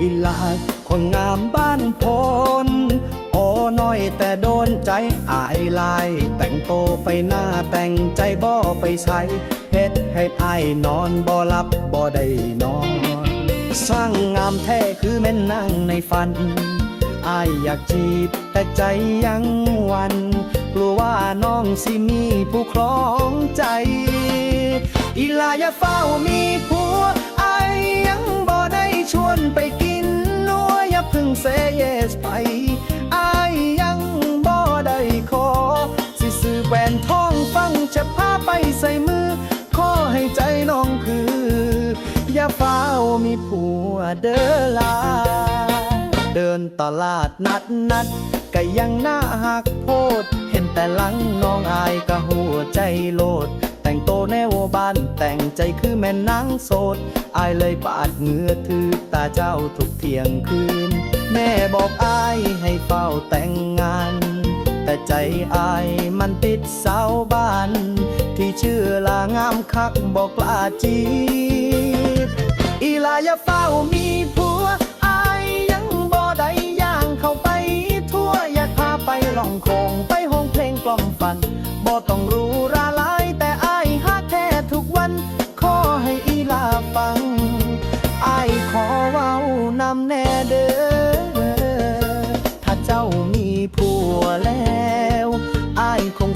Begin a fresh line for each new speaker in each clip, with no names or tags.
อีลาคนงามบ้านพนโอ้น้อยแต่โดนใจอายลาย แต่งโตไปหน้าแต่งใจบ่ไปใช้เฮ็ดให้อายนอนบ่หลับบ่ได้นอน สร้างงามแท้คือแม่นนั่งในฝันอายอยากจีบแต่ใจยังวันกลัวว่าน้องสิมีผู้ครองใจ อีลาอย่าเฝ้ามีผั วนไปกินนัวอย่าเพึ่งเซเยสไปอายยังบ่ได้ขอ สิซื้อแหวนทองฟังจะพาไปใส่มือ ขอให้ใจน้องคือ อย่าเฝ้ามีผัวเด้อลา เดินตลาดนัดนัดก็ยังหน่าหักโพด เห็นแต่หลังน้องอายก็หัวใจโลด แต่งโตแนวบ้านแต่งใจคือแม่นางโสดอายเลยปาดเหงือถือตาเจ้าทุกเที่ยงคืน แม่บอกอายให้เฝ้าแต่งงาน แต่ใจอายมันติดสาวบ้าน ที่ชื่อลางามคักบอกลาจีบอีลาอย่าเฝ้ามีผัวอายยังบ่ได้ย่างเข้าไป ทั่วอยากพาไปล่องคงไปห้องเพลงกล่อมฝันบ่ต้องรู้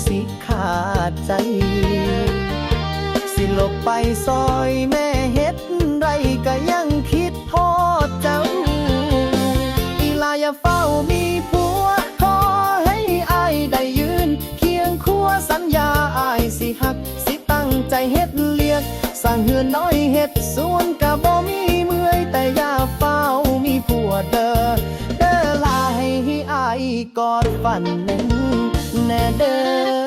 สิขาดใจ สิหลบไปซอยแม่เฮ็ดไรก็ยังคิดทอดเจ้า อีลาอย่าเฝ้ามีผัว ขอให้อายได้ยืน เคียงคู่สัญญาอายสิหัก สิตั้งใจเฮ็ดเลียก สร้างเฮือนน้อยเฮ็ดสวนกะบ่มีเมื่อยแต่อย่าเฝ้ามีผัวเด้อ เด้อลาให้อายกอดฝันหนึ่ง and Canada.